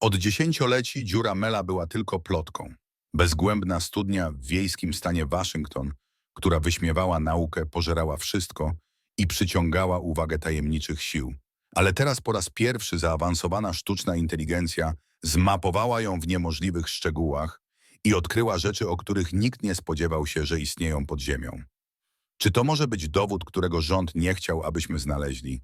Od dziesięcioleci dziura Mela była tylko plotką. Bezgłębna studnia w wiejskim stanie Waszyngton, która wyśmiewała naukę, pożerała wszystko i przyciągała uwagę tajemniczych sił. Ale teraz po raz pierwszy zaawansowana sztuczna inteligencja zmapowała ją w niemożliwych szczegółach i odkryła rzeczy, o których nikt nie spodziewał się, że istnieją pod ziemią. Czy to może być dowód, którego rząd nie chciał, abyśmy znaleźli?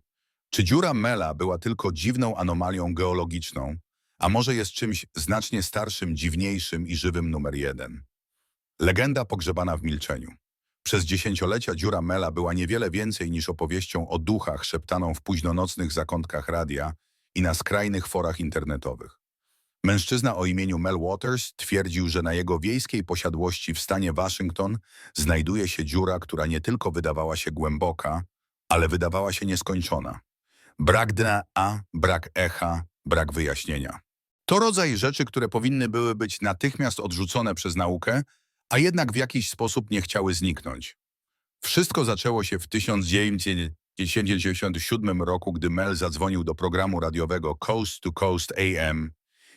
Czy dziura Mela była tylko dziwną anomalią geologiczną, a może jest czymś znacznie starszym, dziwniejszym i żywym numer jeden? Legenda pogrzebana w milczeniu. Przez dziesięciolecia dziura Mela była niewiele więcej niż opowieścią o duchach szeptaną w późnonocnych zakątkach radia i na skrajnych forach internetowych. Mężczyzna o imieniu Mel Waters twierdził, że na jego wiejskiej posiadłości w stanie Waszyngton znajduje się dziura, która nie tylko wydawała się głęboka, ale wydawała się nieskończona. Brak dna, brak echa, brak wyjaśnienia. To rodzaj rzeczy, które powinny były być natychmiast odrzucone przez naukę, a jednak w jakiś sposób nie chciały zniknąć. Wszystko zaczęło się w 1997 roku, gdy Mel zadzwonił do programu radiowego Coast to Coast AM,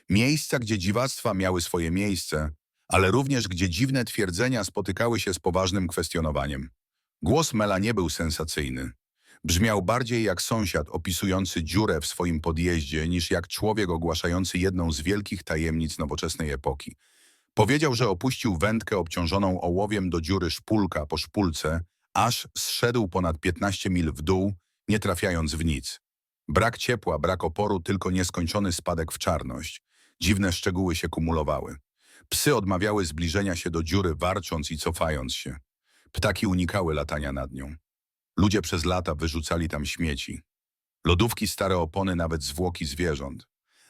miejsca, gdzie dziwactwa miały swoje miejsce, ale również gdzie dziwne twierdzenia spotykały się z poważnym kwestionowaniem. Głos Mela nie był sensacyjny. Brzmiał bardziej jak sąsiad opisujący dziurę w swoim podjeździe, niż jak człowiek ogłaszający jedną z wielkich tajemnic nowoczesnej epoki. Powiedział, że opuścił wędkę obciążoną ołowiem do dziury szpulka po szpulce, aż zszedł ponad 15 mil w dół, nie trafiając w nic. Brak ciepła, brak oporu, tylko nieskończony spadek w czarność. Dziwne szczegóły się kumulowały. Psy odmawiały zbliżenia się do dziury, warcząc i cofając się. Ptaki unikały latania nad nią. Ludzie przez lata wyrzucali tam śmieci. Lodówki, stare opony, nawet zwłoki zwierząt.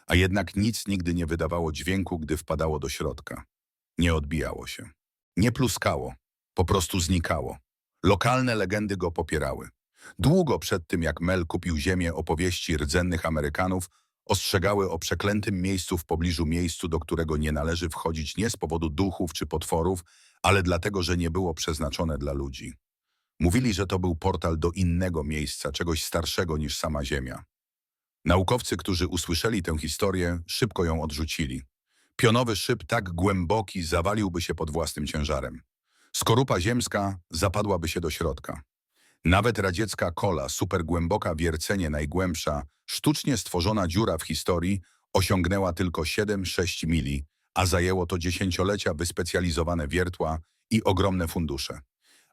A jednak nic nigdy nie wydawało dźwięku, gdy wpadało do środka. Nie odbijało się. Nie pluskało. Po prostu znikało. Lokalne legendy go popierały. Długo przed tym, jak Mel kupił ziemię, opowieści rdzennych Amerykanów ostrzegały o przeklętym miejscu w pobliżu miejscu, do którego nie należy wchodzić nie z powodu duchów czy potworów, ale dlatego, że nie było przeznaczone dla ludzi. Mówili, że to był portal do innego miejsca, czegoś starszego niż sama Ziemia. Naukowcy, którzy usłyszeli tę historię, szybko ją odrzucili. Pionowy szyb tak głęboki zawaliłby się pod własnym ciężarem. Skorupa ziemska zapadłaby się do środka. Nawet radziecka kola, supergłęboka wiercenie najgłębsza, sztucznie stworzona dziura w historii, osiągnęła tylko 7-6 mili, a zajęło to dziesięciolecia wyspecjalizowane wiertła i ogromne fundusze.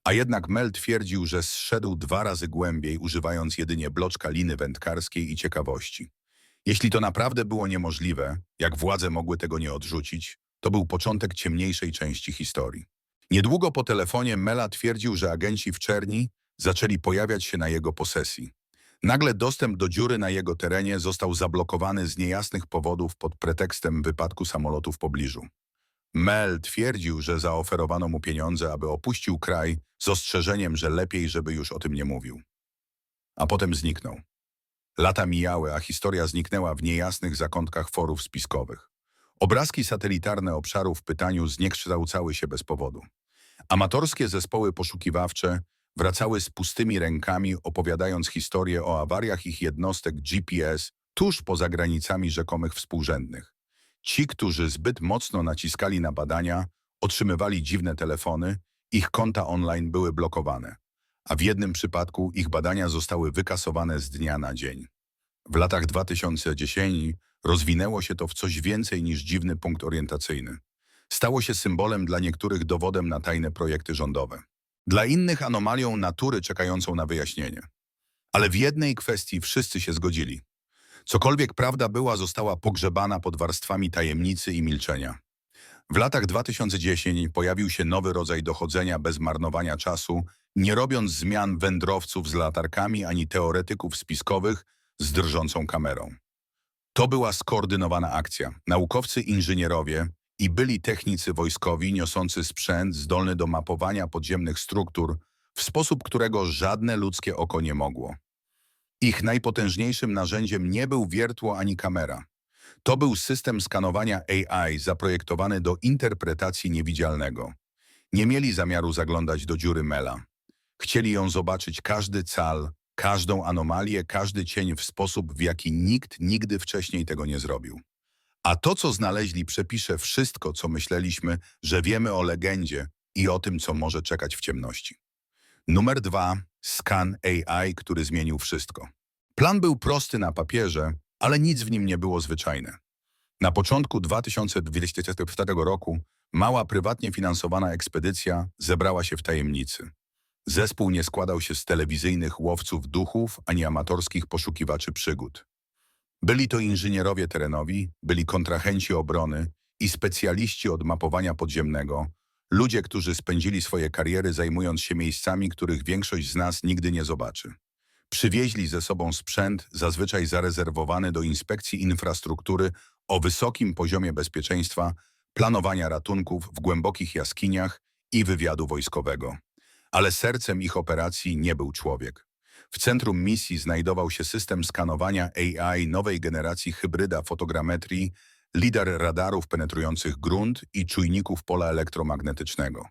A jednak Mel twierdził, że zszedł dwa razy głębiej, używając jedynie bloczka liny wędkarskiej i ciekawości. Jeśli to naprawdę było niemożliwe, jak władze mogły tego nie odrzucić, to był początek ciemniejszej części historii. Niedługo po telefonie Mela twierdził, że agenci w czerni zaczęli pojawiać się na jego posesji. Nagle dostęp do dziury na jego terenie został zablokowany z niejasnych powodów pod pretekstem wypadku samolotu w pobliżu. Mel twierdził, że zaoferowano mu pieniądze, aby opuścił kraj z ostrzeżeniem, że lepiej, żeby już o tym nie mówił. A potem zniknął. Lata mijały, a historia zniknęła w niejasnych zakątkach forów spiskowych. Obrazki satelitarne obszaru w pytaniu zniekształcały się bez powodu. Amatorskie zespoły poszukiwawcze wracały z pustymi rękami, opowiadając historie o awariach ich jednostek GPS tuż poza granicami rzekomych współrzędnych. Ci, którzy zbyt mocno naciskali na badania, otrzymywali dziwne telefony, ich konta online były blokowane, a w jednym przypadku ich badania zostały wykasowane z dnia na dzień. W latach 2010 rozwinęło się to w coś więcej niż dziwny punkt orientacyjny. Stało się symbolem dla niektórych dowodem na tajne projekty rządowe. Dla innych anomalią natury czekającą na wyjaśnienie. Ale w jednej kwestii wszyscy się zgodzili. Cokolwiek prawda była, została pogrzebana pod warstwami tajemnicy i milczenia. W latach 2010 pojawił się nowy rodzaj dochodzenia bez marnowania czasu, nie robiąc zmian wędrowców z latarkami ani teoretyków spiskowych z drżącą kamerą. To była skoordynowana akcja. Naukowcy, inżynierowie i byli technicy wojskowi niosący sprzęt zdolny do mapowania podziemnych struktur w sposób, którego żadne ludzkie oko nie mogło. Ich najpotężniejszym narzędziem nie był wiertło ani kamera. To był system skanowania AI zaprojektowany do interpretacji niewidzialnego. Nie mieli zamiaru zaglądać do dziury Mela. Chcieli ją zobaczyć każdy cal, każdą anomalię, każdy cień w sposób, w jaki nikt nigdy wcześniej tego nie zrobił. A to, co znaleźli, przepisze wszystko, co myśleliśmy, że wiemy o legendzie i o tym, co może czekać w ciemności. Numer dwa. Scan AI, który zmienił wszystko. Plan był prosty na papierze, ale nic w nim nie było zwyczajne. Na początku 2024 roku mała prywatnie finansowana ekspedycja zebrała się w tajemnicy. Zespół nie składał się z telewizyjnych łowców duchów ani amatorskich poszukiwaczy przygód. Byli to inżynierowie terenowi, byli kontrahenci obrony i specjaliści od mapowania podziemnego, ludzie, którzy spędzili swoje kariery zajmując się miejscami, których większość z nas nigdy nie zobaczy. Przywieźli ze sobą sprzęt, zazwyczaj zarezerwowany do inspekcji infrastruktury o wysokim poziomie bezpieczeństwa, planowania ratunków w głębokich jaskiniach i wywiadu wojskowego. Ale sercem ich operacji nie był człowiek. W centrum misji znajdował się system skanowania AI nowej generacji hybryda fotogrametrii, lider radarów penetrujących grunt i czujników pola elektromagnetycznego.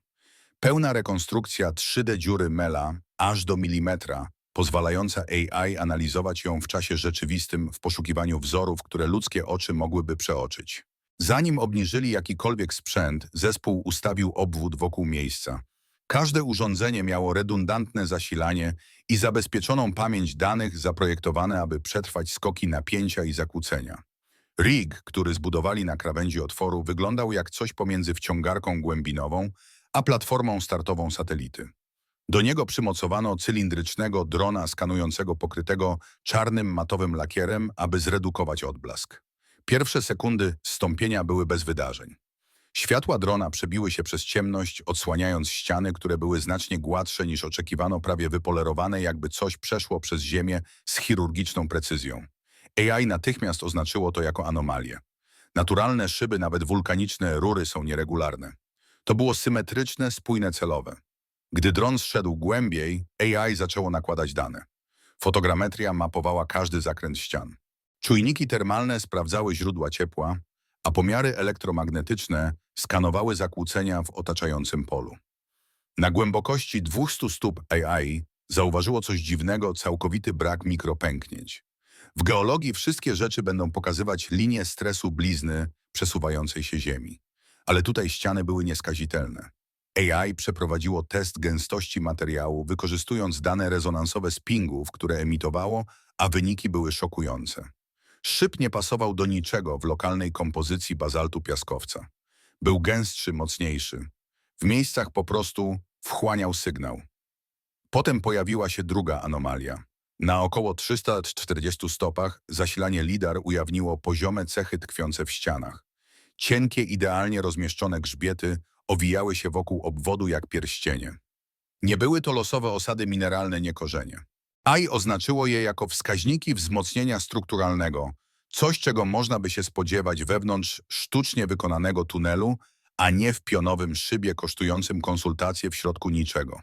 Pełna rekonstrukcja 3D dziury Mela aż do milimetra, pozwalająca AI analizować ją w czasie rzeczywistym w poszukiwaniu wzorów, które ludzkie oczy mogłyby przeoczyć. Zanim obniżyli jakikolwiek sprzęt, zespół ustawił obwód wokół miejsca. Każde urządzenie miało redundantne zasilanie i zabezpieczoną pamięć danych zaprojektowane, aby przetrwać skoki napięcia i zakłócenia. Rig, który zbudowali na krawędzi otworu, wyglądał jak coś pomiędzy wciągarką głębinową a platformą startową satelity. Do niego przymocowano cylindrycznego drona skanującego pokrytego czarnym matowym lakierem, aby zredukować odblask. Pierwsze sekundy stąpienia były bez wydarzeń. Światła drona przebiły się przez ciemność, odsłaniając ściany, które były znacznie gładsze niż oczekiwano, prawie wypolerowane, jakby coś przeszło przez ziemię z chirurgiczną precyzją. AI natychmiast oznaczyło to jako anomalię. Naturalne szyby, nawet wulkaniczne rury są nieregularne. To było symetryczne, spójne celowe. Gdy dron zszedł głębiej, AI zaczęło nakładać dane. Fotogrametria mapowała każdy zakręt ścian. Czujniki termalne sprawdzały źródła ciepła, a pomiary elektromagnetyczne skanowały zakłócenia w otaczającym polu. Na głębokości 200 stóp AI zauważyło coś dziwnego, całkowity brak mikropęknięć. W geologii wszystkie rzeczy będą pokazywać linię stresu blizny przesuwającej się Ziemi. Ale tutaj ściany były nieskazitelne. AI przeprowadziło test gęstości materiału, wykorzystując dane rezonansowe z pingów, które emitowało, a wyniki były szokujące. Szyb nie pasował do niczego w lokalnej kompozycji bazaltu piaskowca. Był gęstszy, mocniejszy. W miejscach po prostu wchłaniał sygnał. Potem pojawiła się druga anomalia. Na około 340 stopach zasilanie LIDAR ujawniło poziome cechy tkwiące w ścianach. Cienkie, idealnie rozmieszczone grzbiety owijały się wokół obwodu jak pierścienie. Nie były to losowe osady mineralne, nie korzenie. AI oznaczyło je jako wskaźniki wzmocnienia strukturalnego, coś czego można by się spodziewać wewnątrz sztucznie wykonanego tunelu, a nie w pionowym szybie kosztującym konsultacje w środku niczego.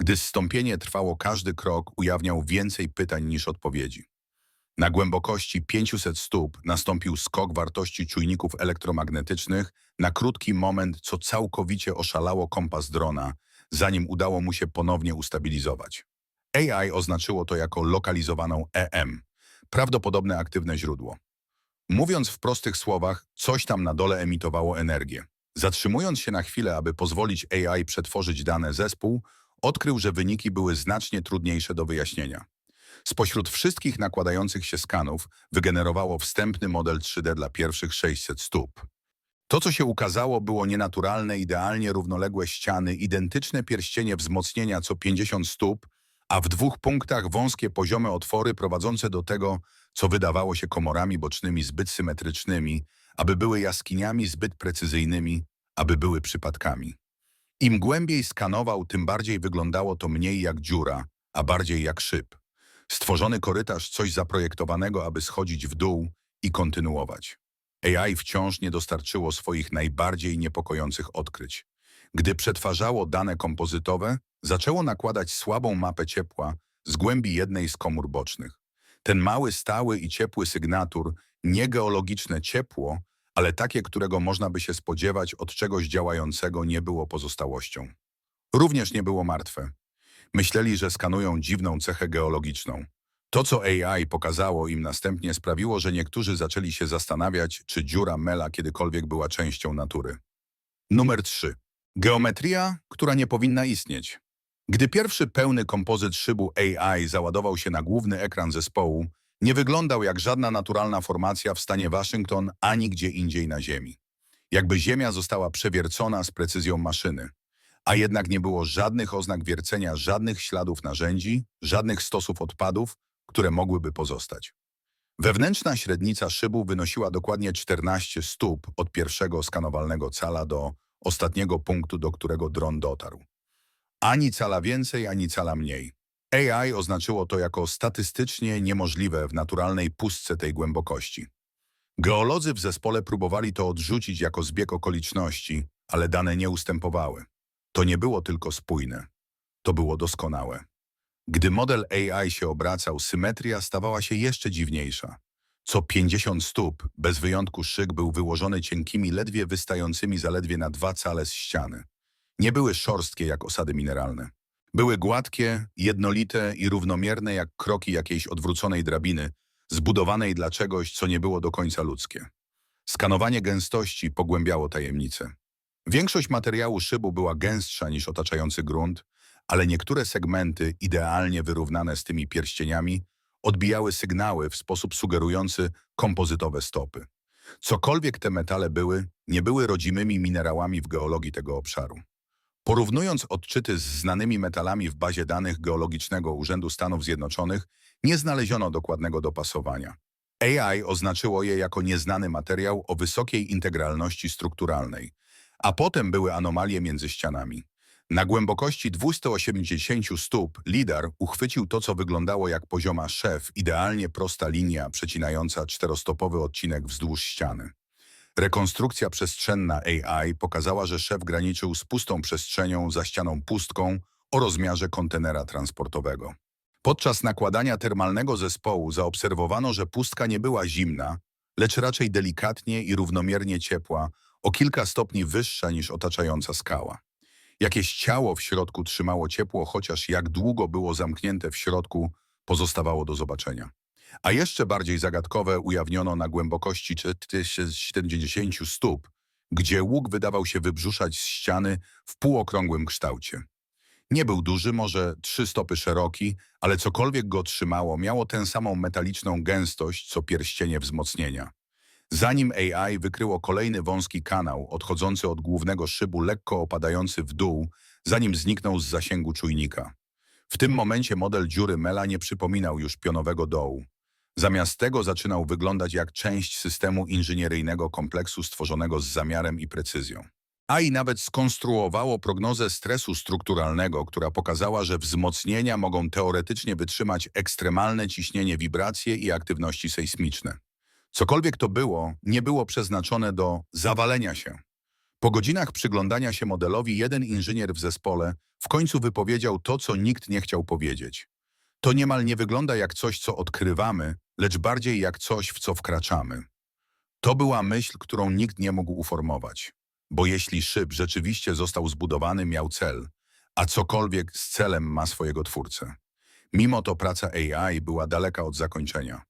Gdy zstąpienie trwało każdy krok, ujawniał więcej pytań niż odpowiedzi. Na głębokości 500 stóp nastąpił skok wartości czujników elektromagnetycznych na krótki moment, co całkowicie oszalało kompas drona, zanim udało mu się ponownie ustabilizować. AI oznaczyło to jako lokalizowaną EM, prawdopodobne aktywne źródło. Mówiąc w prostych słowach, coś tam na dole emitowało energię. Zatrzymując się na chwilę, aby pozwolić AI przetworzyć dane zespół, odkrył, że wyniki były znacznie trudniejsze do wyjaśnienia. Spośród wszystkich nakładających się skanów wygenerowało wstępny model 3D dla pierwszych 600 stóp. To, co się ukazało, było nienaturalne, idealnie równoległe ściany, identyczne pierścienie wzmocnienia co 50 stóp, a w dwóch punktach wąskie poziome otwory prowadzące do tego, co wydawało się komorami bocznymi zbyt symetrycznymi, aby były jaskiniami zbyt precyzyjnymi, aby były przypadkami. Im głębiej skanował, tym bardziej wyglądało to mniej jak dziura, a bardziej jak szyb. Stworzony korytarz, coś zaprojektowanego, aby schodzić w dół i kontynuować. AI wciąż nie dostarczyło swoich najbardziej niepokojących odkryć. Gdy przetwarzało dane kompozytowe, zaczęło nakładać słabą mapę ciepła z głębi jednej z komór bocznych. Ten mały, stały i ciepły sygnatur, nie geologiczne ciepło, ale takie, którego można by się spodziewać od czegoś działającego, nie było pozostałością. Również nie było martwe. Myśleli, że skanują dziwną cechę geologiczną. To, co AI pokazało im następnie, sprawiło, że niektórzy zaczęli się zastanawiać, czy dziura Mela kiedykolwiek była częścią natury. Numer 3. Geometria, która nie powinna istnieć. Gdy pierwszy pełny kompozyt szybu AI załadował się na główny ekran zespołu, nie wyglądał jak żadna naturalna formacja w stanie Waszyngton ani gdzie indziej na Ziemi. Jakby Ziemia została przewiercona z precyzją maszyny. A jednak nie było żadnych oznak wiercenia, żadnych śladów narzędzi, żadnych stosów odpadów, które mogłyby pozostać. Wewnętrzna średnica szybu wynosiła dokładnie 14 stóp od pierwszego skanowalnego cala do ostatniego punktu, do którego dron dotarł. Ani cala więcej, ani cala mniej. AI oznaczyło to jako statystycznie niemożliwe w naturalnej pustce tej głębokości. Geolodzy w zespole próbowali to odrzucić jako zbieg okoliczności, ale dane nie ustępowały. To nie było tylko spójne. To było doskonałe. Gdy model AI się obracał, symetria stawała się jeszcze dziwniejsza. Co 50 stóp, bez wyjątku szyk, był wyłożony cienkimi, ledwie wystającymi zaledwie na dwa cale z ściany. Nie były szorstkie jak osady mineralne. Były gładkie, jednolite i równomierne jak kroki jakiejś odwróconej drabiny, zbudowanej dla czegoś, co nie było do końca ludzkie. Skanowanie gęstości pogłębiało tajemnicę. Większość materiału szybu była gęstsza niż otaczający grunt, ale niektóre segmenty, idealnie wyrównane z tymi pierścieniami, odbijały sygnały w sposób sugerujący kompozytowe stopy. Cokolwiek te metale były, nie były rodzimymi minerałami w geologii tego obszaru. Porównując odczyty z znanymi metalami w bazie danych Geologicznego Urzędu Stanów Zjednoczonych, nie znaleziono dokładnego dopasowania. AI oznaczyło je jako nieznany materiał o wysokiej integralności strukturalnej, a potem były anomalie między ścianami. Na głębokości 280 stóp lidar uchwycił to, co wyglądało jak pozioma szef, idealnie prosta linia przecinająca czterostopowy odcinek wzdłuż ściany. Rekonstrukcja przestrzenna AI pokazała, że szef graniczył z pustą przestrzenią za ścianą pustką o rozmiarze kontenera transportowego. Podczas nakładania termalnego zespołu zaobserwowano, że pustka nie była zimna, lecz raczej delikatnie i równomiernie ciepła, o kilka stopni wyższa niż otaczająca skała. Jakieś ciało w środku trzymało ciepło, chociaż jak długo było zamknięte w środku, pozostawało do zobaczenia. A jeszcze bardziej zagadkowe ujawniono na głębokości 70 stóp, gdzie łuk wydawał się wybrzuszać z ściany w półokrągłym kształcie. Nie był duży, może trzy stopy szeroki, ale cokolwiek go trzymało, miało tę samą metaliczną gęstość, co pierścienie wzmocnienia. Zanim AI wykryło kolejny wąski kanał, odchodzący od głównego szybu, lekko opadający w dół, zanim zniknął z zasięgu czujnika. W tym momencie model dziury Mela nie przypominał już pionowego dołu. Zamiast tego zaczynał wyglądać jak część systemu inżynieryjnego kompleksu stworzonego z zamiarem i precyzją. AI nawet skonstruowało prognozę stresu strukturalnego, która pokazała, że wzmocnienia mogą teoretycznie wytrzymać ekstremalne ciśnienie, wibracje i aktywności sejsmiczne. Cokolwiek to było, nie było przeznaczone do zawalenia się. Po godzinach przyglądania się modelowi jeden inżynier w zespole w końcu wypowiedział to, co nikt nie chciał powiedzieć. To niemal nie wygląda jak coś, co odkrywamy, lecz bardziej jak coś, w co wkraczamy. To była myśl, którą nikt nie mógł uformować. Bo jeśli szyb rzeczywiście został zbudowany, miał cel, a cokolwiek z celem ma swojego twórcę. Mimo to praca AI była daleka od zakończenia.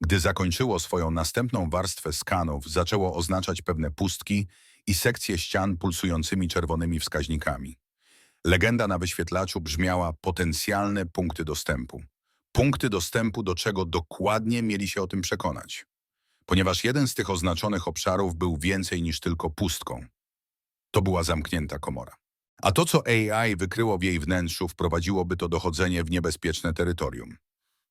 Gdy zakończyło swoją następną warstwę skanów, zaczęło oznaczać pewne pustki i sekcje ścian pulsującymi czerwonymi wskaźnikami. Legenda na wyświetlaczu brzmiała potencjalne punkty dostępu. Punkty dostępu, do czego dokładnie mieli się o tym przekonać. Ponieważ jeden z tych oznaczonych obszarów był więcej niż tylko pustką. To była zamknięta komora. A to, co AI wykryło w jej wnętrzu, wprowadziłoby to dochodzenie w niebezpieczne terytorium.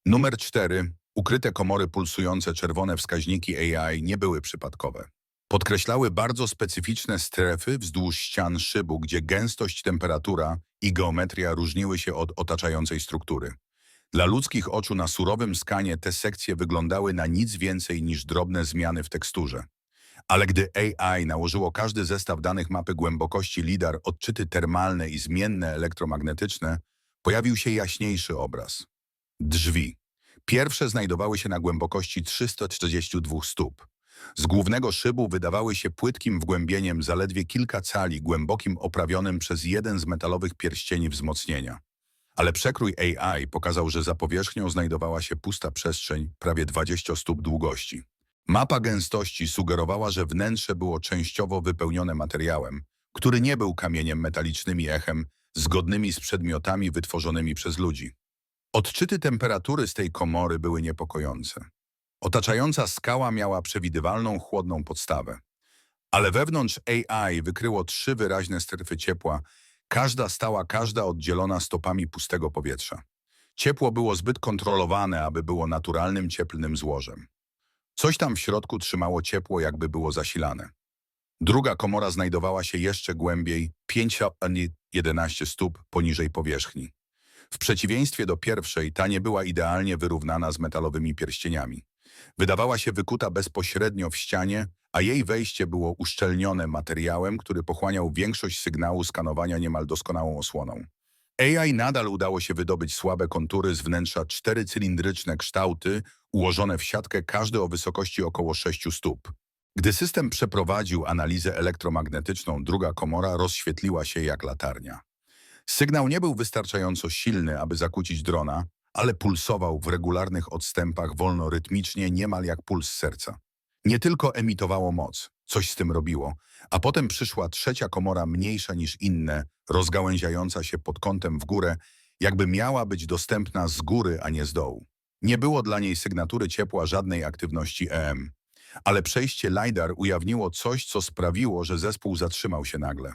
Numer 4. Ukryte komory pulsujące czerwone wskaźniki AI nie były przypadkowe. Podkreślały bardzo specyficzne strefy wzdłuż ścian szybu, gdzie gęstość, temperatura i geometria różniły się od otaczającej struktury. Dla ludzkich oczu na surowym skanie te sekcje wyglądały na nic więcej niż drobne zmiany w teksturze. Ale gdy AI nałożyło każdy zestaw danych mapy głębokości LIDAR, odczyty termalne i zmienne elektromagnetyczne, pojawił się jaśniejszy obraz. Drzwi. Pierwsze znajdowały się na głębokości 342 stóp. Z głównego szybu wydawały się płytkim wgłębieniem zaledwie kilka cali, głębokim oprawionym przez jeden z metalowych pierścieni wzmocnienia. Ale przekrój AI pokazał, że za powierzchnią znajdowała się pusta przestrzeń prawie 20 stóp długości. Mapa gęstości sugerowała, że wnętrze było częściowo wypełnione materiałem, który nie był kamieniem metalicznym i echem, zgodnymi z przedmiotami wytworzonymi przez ludzi. Odczyty temperatury z tej komory były niepokojące. Otaczająca skała miała przewidywalną, chłodną podstawę. Ale wewnątrz AI wykryło trzy wyraźne strefy ciepła, każda stała, każda oddzielona stopami pustego powietrza. Ciepło było zbyt kontrolowane, aby było naturalnym, cieplnym złożem. Coś tam w środku trzymało ciepło, jakby było zasilane. Druga komora znajdowała się jeszcze głębiej, 5 ani 11 stóp poniżej powierzchni. W przeciwieństwie do pierwszej, ta nie była idealnie wyrównana z metalowymi pierścieniami. Wydawała się wykuta bezpośrednio w ścianie, a jej wejście było uszczelnione materiałem, który pochłaniał większość sygnału skanowania niemal doskonałą osłoną. AI nadal udało się wydobyć słabe kontury z wnętrza cztery cylindryczne kształty, ułożone w siatkę każdy o wysokości około 6 stóp. Gdy system przeprowadził analizę elektromagnetyczną, druga komora rozświetliła się jak latarnia. Sygnał nie był wystarczająco silny, aby zakłócić drona, ale pulsował w regularnych odstępach wolnorytmicznie, niemal jak puls serca. Nie tylko emitowało moc, coś z tym robiło, a potem przyszła trzecia komora mniejsza niż inne, rozgałęziająca się pod kątem w górę, jakby miała być dostępna z góry, a nie z dołu. Nie było dla niej sygnatury ciepła żadnej aktywności EM. Ale przejście LiDAR ujawniło coś, co sprawiło, że zespół zatrzymał się nagle.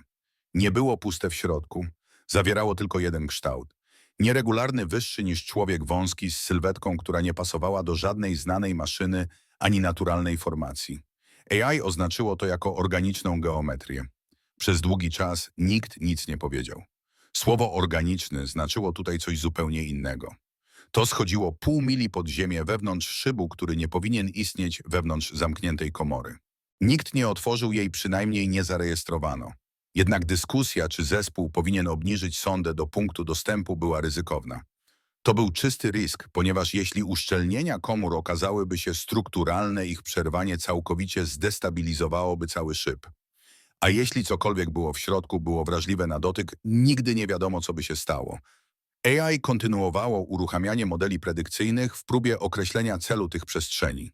Nie było puste w środku, zawierało tylko jeden kształt. Nieregularny, wyższy niż człowiek wąski z sylwetką, która nie pasowała do żadnej znanej maszyny ani naturalnej formacji. AI oznaczyło to jako organiczną geometrię. Przez długi czas nikt nic nie powiedział. Słowo organiczny znaczyło tutaj coś zupełnie innego. To schodziło pół mili pod ziemię wewnątrz szybu, który nie powinien istnieć wewnątrz zamkniętej komory. Nikt nie otworzył jej, przynajmniej nie zarejestrowano. Jednak dyskusja, czy zespół powinien obniżyć sondę do punktu dostępu, była ryzykowna. To był czysty risk, ponieważ jeśli uszczelnienia komór okazałyby się strukturalne, ich przerwanie całkowicie zdestabilizowałoby cały szyb. A jeśli cokolwiek było w środku, było wrażliwe na dotyk, nigdy nie wiadomo, co by się stało. AI kontynuowało uruchamianie modeli predykcyjnych w próbie określenia celu tych przestrzeni.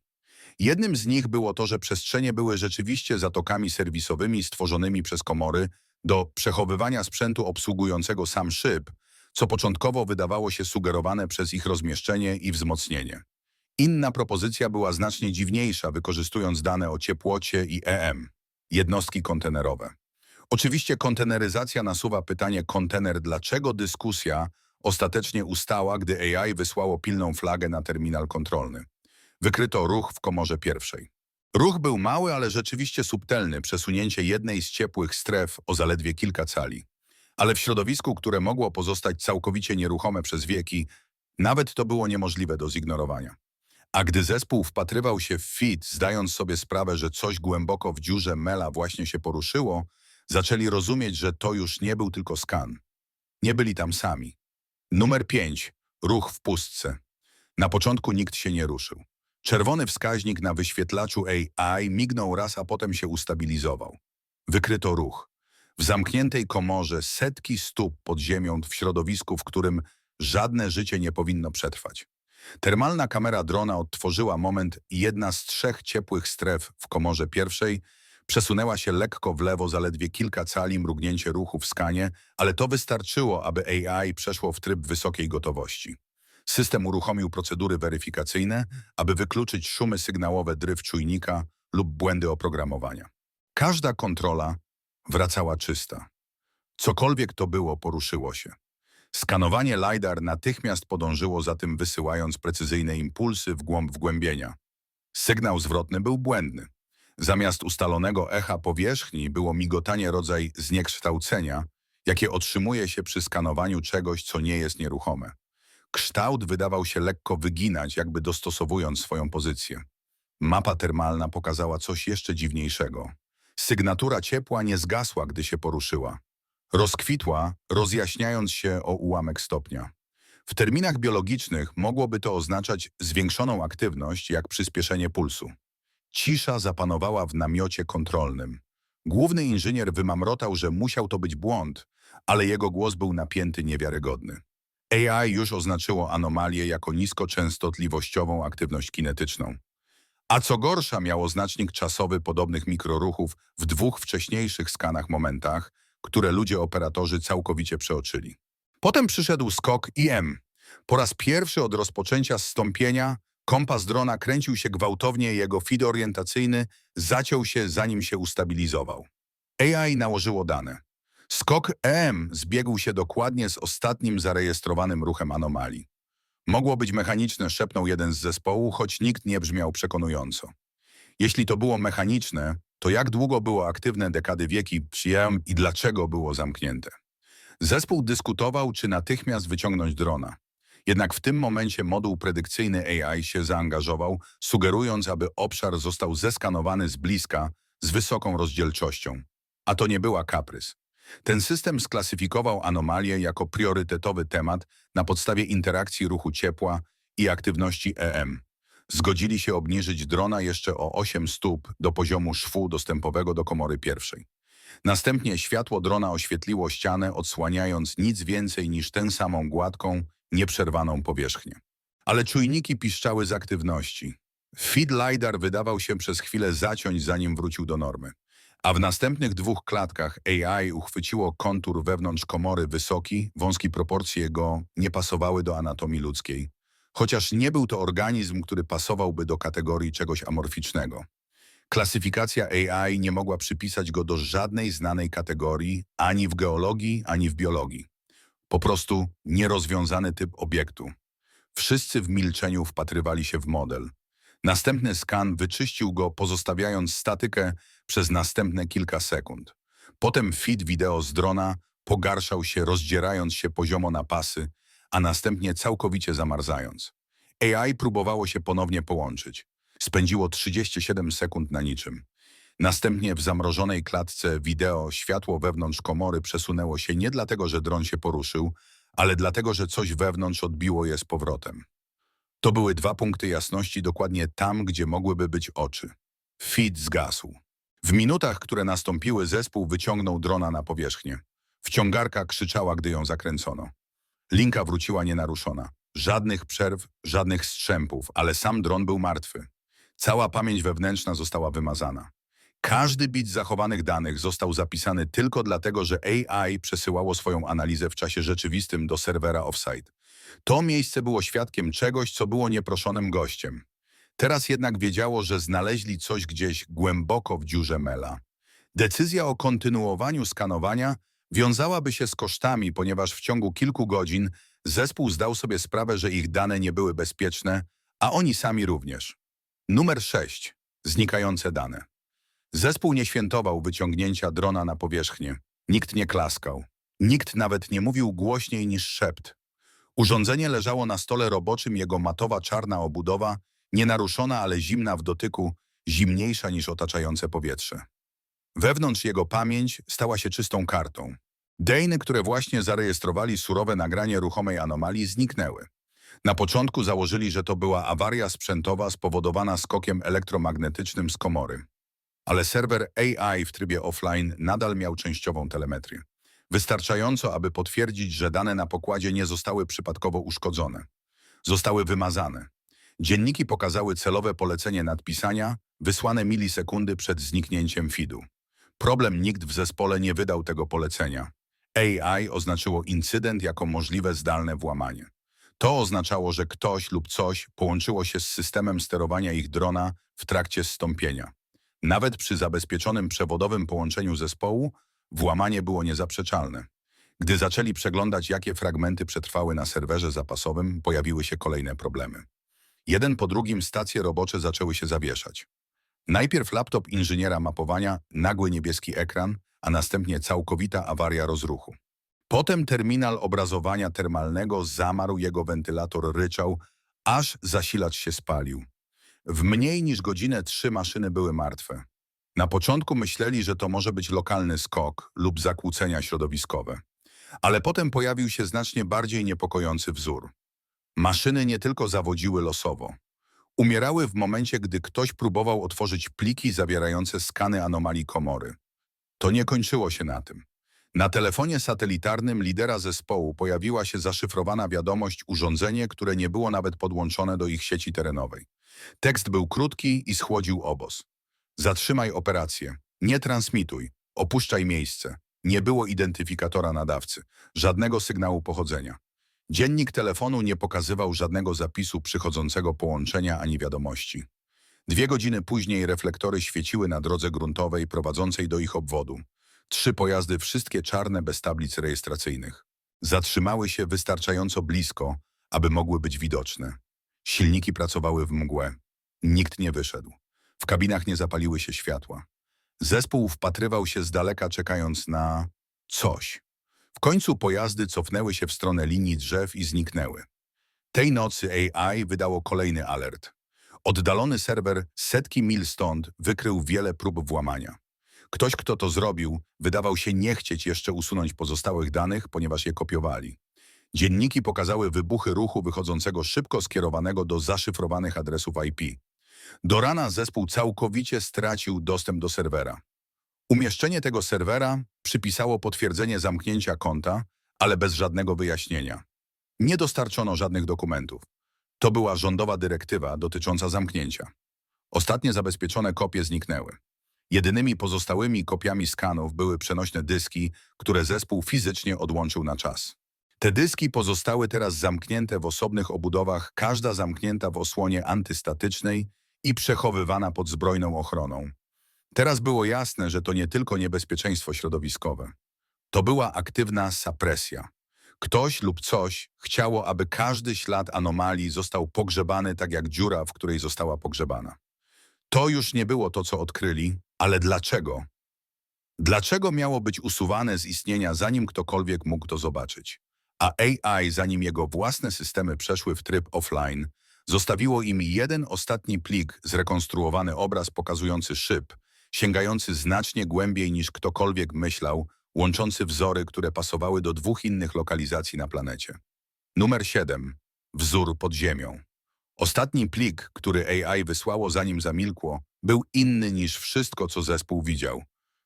Jednym z nich było to, że przestrzenie były rzeczywiście zatokami serwisowymi stworzonymi przez komory do przechowywania sprzętu obsługującego sam szyb, co początkowo wydawało się sugerowane przez ich rozmieszczenie i wzmocnienie. Inna propozycja była znacznie dziwniejsza, wykorzystując dane o ciepłocie i EM, jednostki kontenerowe. Oczywiście konteneryzacja nasuwa pytanie kontener, dlaczego dyskusja ostatecznie ustała, gdy AI wysłało pilną flagę na terminal kontrolny. Wykryto ruch w komorze pierwszej. Ruch był mały, ale rzeczywiście subtelny, przesunięcie jednej z ciepłych stref o zaledwie kilka cali. Ale w środowisku, które mogło pozostać całkowicie nieruchome przez wieki, nawet to było niemożliwe do zignorowania. A gdy zespół wpatrywał się w fit, zdając sobie sprawę, że coś głęboko w dziurze Mela właśnie się poruszyło, zaczęli rozumieć, że to już nie był tylko skan. Nie byli tam sami. Numer 5. Ruch w pustce. Na początku nikt się nie ruszył. Czerwony wskaźnik na wyświetlaczu AI mignął raz, a potem się ustabilizował. Wykryto ruch. W zamkniętej komorze setki stóp pod ziemią w środowisku, w którym żadne życie nie powinno przetrwać. Termalna kamera drona odtworzyła moment i jedna z trzech ciepłych stref w komorze pierwszej przesunęła się lekko w lewo zaledwie kilka cali mrugnięcie ruchu w skanie, ale to wystarczyło, aby AI przeszło w tryb wysokiej gotowości. System uruchomił procedury weryfikacyjne, aby wykluczyć szumy sygnałowe dryf czujnika lub błędy oprogramowania. Każda kontrola wracała czysta. Cokolwiek to było, poruszyło się. Skanowanie LiDAR natychmiast podążyło za tym, wysyłając precyzyjne impulsy w głąb wgłębienia. Sygnał zwrotny był błędny. Zamiast ustalonego echa powierzchni było migotanie rodzaj zniekształcenia, jakie otrzymuje się przy skanowaniu czegoś, co nie jest nieruchome. Kształt wydawał się lekko wyginać, jakby dostosowując swoją pozycję. Mapa termalna pokazała coś jeszcze dziwniejszego. Sygnatura ciepła nie zgasła, gdy się poruszyła. Rozkwitła, rozjaśniając się o ułamek stopnia. W terminach biologicznych mogłoby to oznaczać zwiększoną aktywność, jak przyspieszenie pulsu. Cisza zapanowała w namiocie kontrolnym. Główny inżynier wymamrotał, że musiał to być błąd, ale jego głos był napięty niewiarygodny. AI już oznaczyło anomalię jako niskoczęstotliwościową aktywność kinetyczną. A co gorsza miało znacznik czasowy podobnych mikroruchów w dwóch wcześniejszych skanach momentach, które ludzie operatorzy całkowicie przeoczyli. Potem przyszedł skok IM. Po raz pierwszy od rozpoczęcia zstąpienia kompas drona kręcił się gwałtownie, jego feed orientacyjny zaciął się zanim się ustabilizował. AI nałożyło dane. Skok EM zbiegł się dokładnie z ostatnim zarejestrowanym ruchem anomalii. Mogło być mechaniczne, szepnął jeden z zespołu, choć nikt nie brzmiał przekonująco. Jeśli to było mechaniczne, to jak długo było aktywne dekady wieki przyjąłem i dlaczego było zamknięte? Zespół dyskutował, czy natychmiast wyciągnąć drona. Jednak w tym momencie moduł predykcyjny AI się zaangażował, sugerując, aby obszar został zeskanowany z bliska z wysoką rozdzielczością. A to nie była kaprys. Ten system sklasyfikował anomalię jako priorytetowy temat na podstawie interakcji ruchu ciepła i aktywności EM. Zgodzili się obniżyć drona jeszcze o 8 stóp do poziomu szwu dostępowego do komory pierwszej. Następnie światło drona oświetliło ścianę, odsłaniając nic więcej niż tę samą gładką, nieprzerwaną powierzchnię. Ale czujniki piszczały z aktywności. Feed LiDAR wydawał się przez chwilę zaciąć, zanim wrócił do normy. A w następnych dwóch klatkach AI uchwyciło kontur wewnątrz komory wysoki, wąski proporcje jego nie pasowały do anatomii ludzkiej. Chociaż nie był to organizm, który pasowałby do kategorii czegoś amorficznego. Klasyfikacja AI nie mogła przypisać go do żadnej znanej kategorii, ani w geologii, ani w biologii. Po prostu nierozwiązany typ obiektu. Wszyscy w milczeniu wpatrywali się w model. Następny skan wyczyścił go, pozostawiając statykę przez następne kilka sekund. Potem feed wideo z drona pogarszał się, rozdzierając się poziomo na pasy, a następnie całkowicie zamarzając. AI próbowało się ponownie połączyć. Spędziło 37 sekund na niczym. Następnie w zamrożonej klatce wideo światło wewnątrz komory przesunęło się nie dlatego, że dron się poruszył, ale dlatego, że coś wewnątrz odbiło je z powrotem. To były dwa punkty jasności dokładnie tam, gdzie mogłyby być oczy. Feed zgasł. W minutach, które nastąpiły, zespół wyciągnął drona na powierzchnię. Wciągarka krzyczała, gdy ją zakręcono. Linka wróciła nienaruszona. Żadnych przerw, żadnych strzępów, ale sam dron był martwy. Cała pamięć wewnętrzna została wymazana. Każdy bit zachowanych danych został zapisany tylko dlatego, że AI przesyłało swoją analizę w czasie rzeczywistym do serwera offsite. To miejsce było świadkiem czegoś, co było nieproszonym gościem. Teraz jednak wiedziało, że znaleźli coś gdzieś głęboko w dziurze Mela. Decyzja o kontynuowaniu skanowania wiązałaby się z kosztami, ponieważ w ciągu kilku godzin zespół zdał sobie sprawę, że ich dane nie były bezpieczne, a oni sami również. Numer 6. Znikające dane. Zespół nie świętował wyciągnięcia drona na powierzchnię. Nikt nie klaskał. Nikt nawet nie mówił głośniej niż szept. Urządzenie leżało na stole roboczym, jego matowa czarna obudowa, nienaruszona, ale zimna w dotyku, zimniejsza niż otaczające powietrze. Wewnątrz jego pamięć stała się czystą kartą. Dejny, które właśnie zarejestrowali surowe nagranie ruchomej anomalii, zniknęły. Na początku założyli, że to była awaria sprzętowa spowodowana skokiem elektromagnetycznym z komory. Ale serwer AI w trybie offline nadal miał częściową telemetrię. Wystarczająco, aby potwierdzić, że dane na pokładzie nie zostały przypadkowo uszkodzone. Zostały wymazane. Dzienniki pokazały celowe polecenie nadpisania, wysłane milisekundy przed zniknięciem feedu. Problem nikt w zespole nie wydał tego polecenia. AI oznaczyło incydent jako możliwe zdalne włamanie. To oznaczało, że ktoś lub coś połączyło się z systemem sterowania ich drona w trakcie zstąpienia. Nawet przy zabezpieczonym przewodowym połączeniu zespołu włamanie było niezaprzeczalne. Gdy zaczęli przeglądać, jakie fragmenty przetrwały na serwerze zapasowym, pojawiły się kolejne problemy. Jeden po drugim stacje robocze zaczęły się zawieszać. Najpierw laptop inżyniera mapowania, nagły niebieski ekran, a następnie całkowita awaria rozruchu. Potem terminal obrazowania termalnego zamarł, jego wentylator ryczał, aż zasilacz się spalił. W mniej niż godzinę trzy maszyny były martwe. Na początku myśleli, że to może być lokalny skok lub zakłócenia środowiskowe. Ale potem pojawił się znacznie bardziej niepokojący wzór. Maszyny nie tylko zawodziły losowo. Umierały w momencie, gdy ktoś próbował otworzyć pliki zawierające skany anomalii komory. To nie kończyło się na tym. Na telefonie satelitarnym lidera zespołu pojawiła się zaszyfrowana wiadomość urządzenie, które nie było nawet podłączone do ich sieci terenowej. Tekst był krótki i schłodził obóz. Zatrzymaj operację. Nie transmituj. Opuszczaj miejsce. Nie było identyfikatora nadawcy. Żadnego sygnału pochodzenia. Dziennik telefonu nie pokazywał żadnego zapisu przychodzącego połączenia ani wiadomości. Dwie godziny później reflektory świeciły na drodze gruntowej prowadzącej do ich obwodu. Trzy pojazdy, wszystkie czarne, bez tablic rejestracyjnych. Zatrzymały się wystarczająco blisko, aby mogły być widoczne. Silniki pracowały w mgłę. Nikt nie wyszedł. W kabinach nie zapaliły się światła. Zespół wpatrywał się z daleka, czekając na coś. W końcu pojazdy cofnęły się w stronę linii drzew i zniknęły. Tej nocy AI wydało kolejny alert. Oddalony serwer setki mil stąd wykrył wiele prób włamania. Ktoś, kto to zrobił, wydawał się nie chcieć jeszcze usunąć pozostałych danych, ponieważ je kopiowali. Dzienniki pokazały wybuchy ruchu wychodzącego szybko skierowanego do zaszyfrowanych adresów IP. Do rana zespół całkowicie stracił dostęp do serwera. Umieszczenie tego serwera przypisało potwierdzenie zamknięcia konta, ale bez żadnego wyjaśnienia. Nie dostarczono żadnych dokumentów. To była rządowa dyrektywa dotycząca zamknięcia. Ostatnie zabezpieczone kopie zniknęły. Jedynymi pozostałymi kopiami skanów były przenośne dyski, które zespół fizycznie odłączył na czas. Te dyski pozostały teraz zamknięte w osobnych obudowach, każda zamknięta w osłonie antystatycznej i przechowywana pod zbrojną ochroną. Teraz było jasne, że to nie tylko niebezpieczeństwo środowiskowe. To była aktywna sapresja. Ktoś lub coś chciało, aby każdy ślad anomalii został pogrzebany tak jak dziura, w której została pogrzebana. To już nie było to, co odkryli, ale dlaczego? Dlaczego miało być usuwane z istnienia, zanim ktokolwiek mógł to zobaczyć? A AI, zanim jego własne systemy przeszły w tryb offline, zostawiło im jeden ostatni plik, zrekonstruowany obraz pokazujący szyb, sięgający znacznie głębiej niż ktokolwiek myślał, łączący wzory, które pasowały do dwóch innych lokalizacji na planecie. Numer 7. Wzór pod ziemią. Ostatni plik, który AI wysłało zanim zamilkło, był inny niż wszystko, co zespół widział.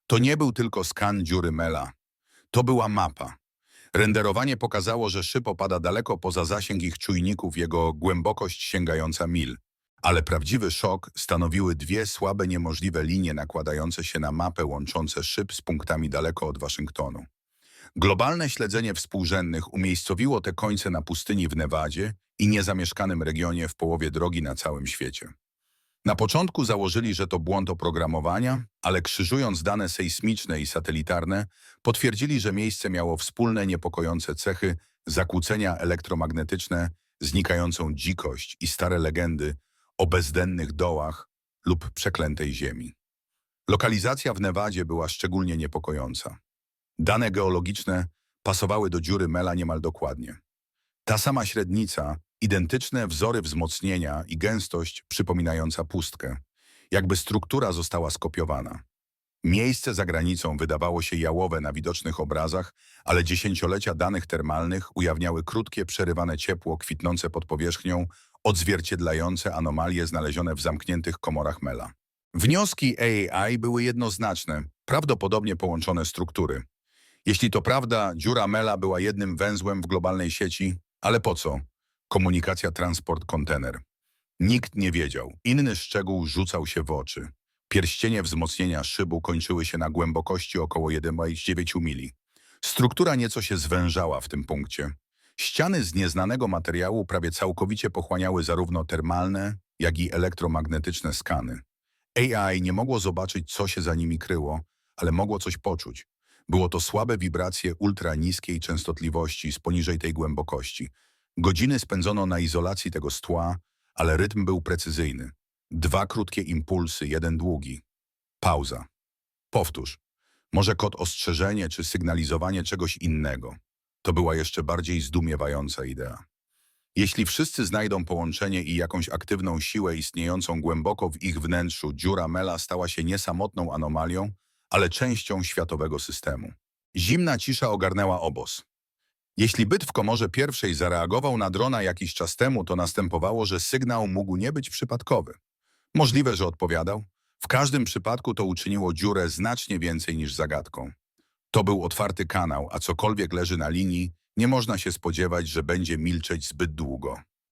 To nie był tylko skan dziury Mela. To była mapa. Renderowanie pokazało, że szyb opada daleko poza zasięg ich czujników, jego głębokość sięgająca mil. Ale prawdziwy szok stanowiły dwie słabe, niemożliwe linie nakładające się na mapę łączące szyb z punktami daleko od Waszyngtonu. Globalne śledzenie współrzędnych umiejscowiło te końce na pustyni w Nevadzie i niezamieszkanym regionie w połowie drogi na całym świecie. Na początku założyli, że to błąd oprogramowania, ale krzyżując dane sejsmiczne i satelitarne, potwierdzili, że miejsce miało wspólne niepokojące cechy, zakłócenia elektromagnetyczne, znikającą dzikość i stare legendy o bezdennych dołach lub przeklętej ziemi. Lokalizacja w Nevadzie była szczególnie niepokojąca. Dane geologiczne pasowały do dziury Mela niemal dokładnie. Ta sama średnica, identyczne wzory wzmocnienia i gęstość przypominająca pustkę, jakby struktura została skopiowana. Miejsce za granicą wydawało się jałowe na widocznych obrazach, ale dziesięciolecia danych termalnych ujawniały krótkie, przerywane ciepło kwitnące pod powierzchnią, odzwierciedlające anomalie znalezione w zamkniętych komorach Mela. Wnioski AI były jednoznaczne, prawdopodobnie połączone struktury. Jeśli to prawda, dziura Mela była jednym węzłem w globalnej sieci, ale po co? Komunikacja transport kontener. Nikt nie wiedział. Inny szczegół rzucał się w oczy. Pierścienie wzmocnienia szybu kończyły się na głębokości około 1,9 mili. Struktura nieco się zwężała w tym punkcie. Ściany z nieznanego materiału prawie całkowicie pochłaniały zarówno termalne, jak i elektromagnetyczne skany. AI nie mogło zobaczyć, co się za nimi kryło, ale mogło coś poczuć. Było to słabe wibracje ultra niskiej częstotliwości z poniżej tej głębokości. Godziny spędzono na izolacji tego stła, ale rytm był precyzyjny. Dwa krótkie impulsy, jeden długi. Pauza. Powtórz. Może kod ostrzeżenie czy sygnalizowanie czegoś innego. To była jeszcze bardziej zdumiewająca idea. Jeśli wszyscy znajdą połączenie i jakąś aktywną siłę istniejącą głęboko w ich wnętrzu, dziura Mela stała się nie samotną anomalią, ale częścią światowego systemu. Zimna cisza ogarnęła obóz. Jeśli byt w komorze pierwszej zareagował na drona jakiś czas temu, to następowało, że sygnał mógł nie być przypadkowy. Możliwe, że odpowiadał. W każdym przypadku to uczyniło dziurę znacznie więcej niż zagadką. To był otwarty kanał, a cokolwiek leży na linii, nie można się spodziewać, że będzie milczeć zbyt długo.